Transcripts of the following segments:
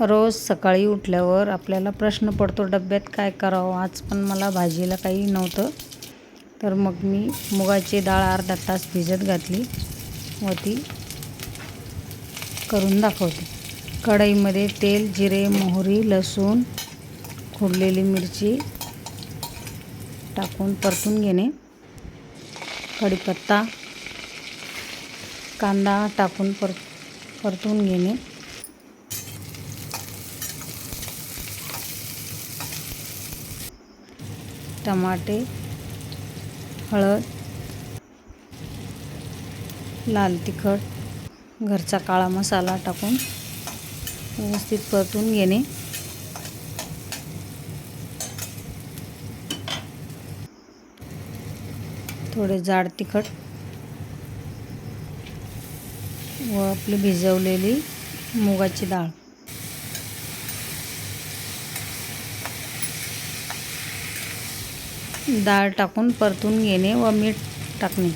रोज सकाळी उठल्यावर आपल्याला प्रश्न पडतो डब्यात काय करावं? आज पण मला भाजीला काही नव्हतं. तर मग मी मुगाची डाळ अर्धा तास भिजत घातली. व ती करून दाखवते. कढईमध्ये तेल जिरे मोहरी लसूण खोडलेली मिरची टाकून परतून घेणे. कढीपत्ता कांदा टाकून पर परतून घेणे. टमाटे हळद लाल तिखट घरचा काळा मसाला टाकून व्यवस्थित परतून घेणे. थोडे जाड तिखट व आपली भिजवलेली मुगाची डाळ. डाळ टाकून परतून घेणे व मीठ टाकणे.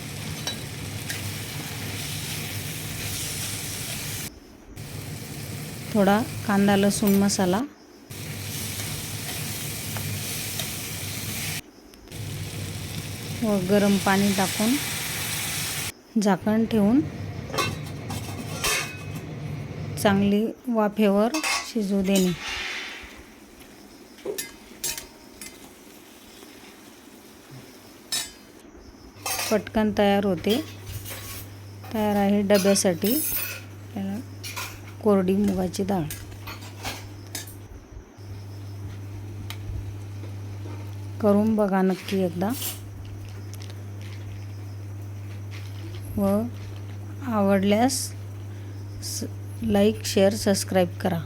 थोडा कांदा लसूण मसाला. व गरम पाणी टाकून झाकण ठेवून चांगली वाफेवर शिजू देणे. पटकन तयार होते. तयार आहे डब्यासाठी. कोरडी मुगाची डाळ. करून बघा नक्की एकदा. व आवडल्यास लाईक शेअर सबस्क्राईब करा.